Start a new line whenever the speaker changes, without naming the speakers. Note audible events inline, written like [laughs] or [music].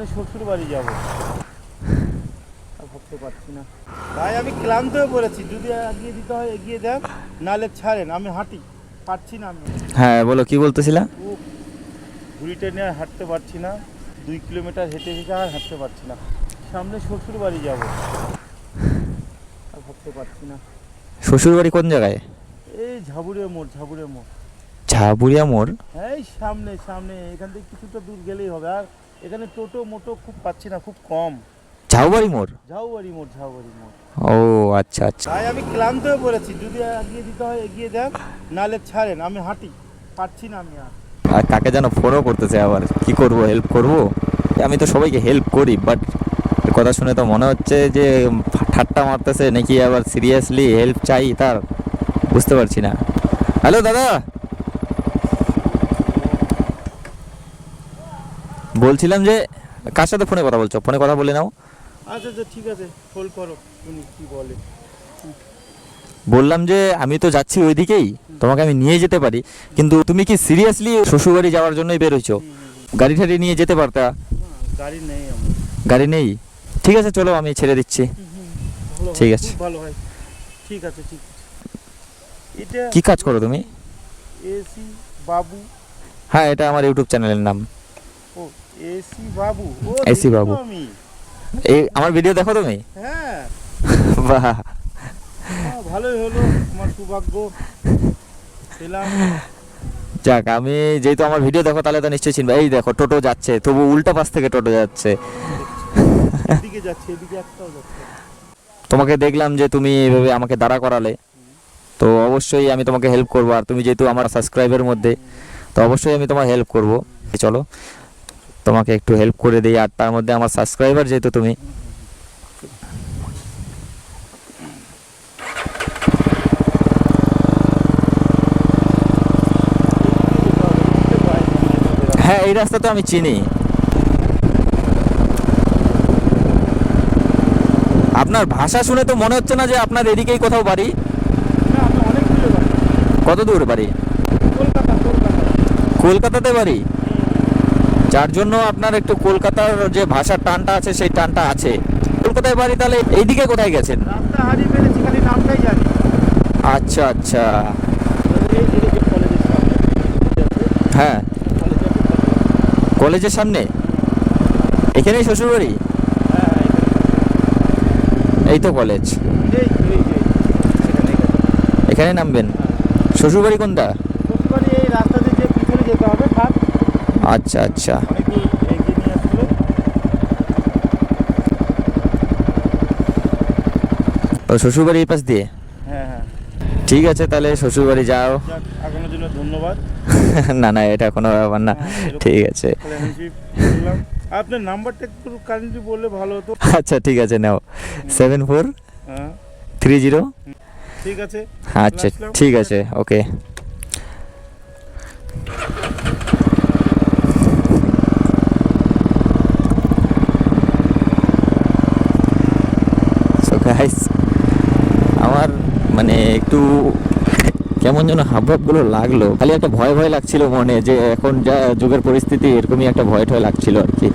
সামনে শ্বশুর বাড়ি যাব। আর ভাবতে পারছি না। ভাই আমি ক্লান্ত হয়ে পড়েছি। যদি এগিয়ে দিতে হয় এগিয়ে দেন নালে ছাড়েন আমি হাঁটি। পারছি না আমি।
হ্যাঁ বলো কি বলতেছিলা?
ও ঘুড়িটা নিয়ে আর হাঁটতে পারছি না। দুই কিলোমিটার হেঁটে হেঁটে আর হাঁটতে পারছি না। সামনে শ্বশুর বাড়ি যাব। আর ভাবতে পারছি না।
শ্বশুর বাড়ি কোন জায়গায়?
এই ঝাবুরে মোড় ঝাবুরে মোড়।
ঝাবুরিয়া মোড়?
এই সামনে সামনে। এখান থেকে কিছুটা দূর গেলেই হবে। আর এখানে টোটো মোটো খুব পাচ্ছি না খুব কম।
ঝাউবাড়ি মোড়?
ঝাউবাড়ি মোড় ঝাউবাড়ি মোড়।
ও আচ্ছা আচ্ছা।
ভাই আমি ক্লান্ত হয়ে পড়েছি। যদি এগিয়ে দিতে হয় এগিয়ে দেন নালে ছাড়েন। আমি হাঁটি। পারছি না আমি আর।
আর কাকে যেন ফোনও করতেছে আবার। কি করব হেল্প করব? আমি তো সবাইকে হেল্প করি বাট কথা শুনে তো মনে হচ্ছে যে ঠাট্টা মারতেছে নাকি আবার সিরিয়াসলি হেল্প চাই তার? বুঝতে পারছি না। হ্যালো দাদা! বলছিলাম যে কার সাথে ফোনে কথা বলছো? ফোনে কথা বলে নাও।
আচ্ছা আচ্ছা ঠিক আছে ফোন করো শুনি কি বলে।
বললাম যে আমি তো যাচ্ছি ওইদিকেই তোমাকে আমি নিয়ে যেতে পারি। কিন্তু তুমি কি সিরিয়াসলি শ্বশুরবাড়ি যাওয়ার জন্যই বেরোইছো গাড়ি ঠাড়ি নিয়ে যেতে পারতা?
গাড়ি নেই আমার।
গাড়ি নেই? ঠিক আছে চলো আমি ছেড়ে দিচ্ছি। ঠিক আছে।
ভালো হয়। ঠিক আছে ঠিক। এটা
কি কাজ করো তুমি?
এসি বাবু।
হ্যাঁ এটা আমার ইউটিউব চ্যানেলের নাম।
এসি বাবু। তো
বাবু। এই আমার ভিডিও দেখো তুমি?
হ্যাঁ। [laughs]
বাহ।
ভালোই হলো আমার সৌভাগ্য। পেলাম।
যাক আমি যেহেতু আমার ভিডিও দেখো তাহলে তো নিশ্চয়ই চিনবে। এই দেখো টোটো যাচ্ছে তবু উল্টা পাশ থেকে টোটো যাচ্ছে।
এদিকে যাচ্ছে এদিকে একটাও যাচ্ছে।
তোমাকে দেখলাম যে তুমি এভাবে আমাকে দাঁড়া করালে। তো অবশ্যই আমি তোমাকে হেল্প করব। আর তুমি যেহেতু আমার সাবস্ক্রাইবের মধ্যে তো অবশ্যই আমি তোমার হেল্প করব। চলো। তোমাকে একটু হেল্প করে দিই, আর তার মধ্যে আমার সাবস্ক্রাইবার যেহেতু তুমি। হ্যাঁ এই রাস্তা তো আমি চিনি। আপনার ভাষা শুনে তো মনে হচ্ছে না যে আপনার এদিকেই কোথাও বাড়ি। কত দূর বাড়ি?
কলকাতা কলকাতা।
কলকাতাতে বাড়ি? যার জন্য আপনার একটু কলকাতার যে ভাষার টানটা আছে সেই টানটা আছে। কলকাতায় বাড়ি তাহলে এইদিকে কোথায় গেছেন? আচ্ছা আচ্ছা। হ্যাঁ। কলেজের সামনে? এখানেই শ্বশুরবাড়ি? এই তো কলেজ।
এখানে।
নামবেন। শ্বশুরবাড়ি কোনটা?
শ্বশুরবাড়ি এই রাস্তা দিয়ে পিছনে যেতে হবে থাক
আচ্ছা আচ্ছা। ও শ্বশুরবাড়ি এই পাশ দিয়ে?
হ্যাঁ হ্যাঁ।
ঠিক আছে তাহলে শ্বশুরবাড়ি যাও।
আগানোর জন্য ধন্যবাদ। [laughs]
না না এটা কোনো ব্যাপার না।
হ্যাঁ,
ঠিক আছে।
আপনার নাম্বারটা একটু কারেন্টলি বললে ভালো হতো।
আচ্ছা ঠিক আছে নাও। সেভেন ফোর থ্রি জিরো
ঠিক আছে।
আচ্ছা ঠিক আছে ওকে। গাইস আমার মানে একটু কেমন যেন হাবভাবগুলো লাগল। খালি একটা ভয় ভয় লাগছিল মনে, যে এখন যা যুগের পরিস্থিতি, এরকমই একটা ভয় ঠয় লাগছিল আর কি।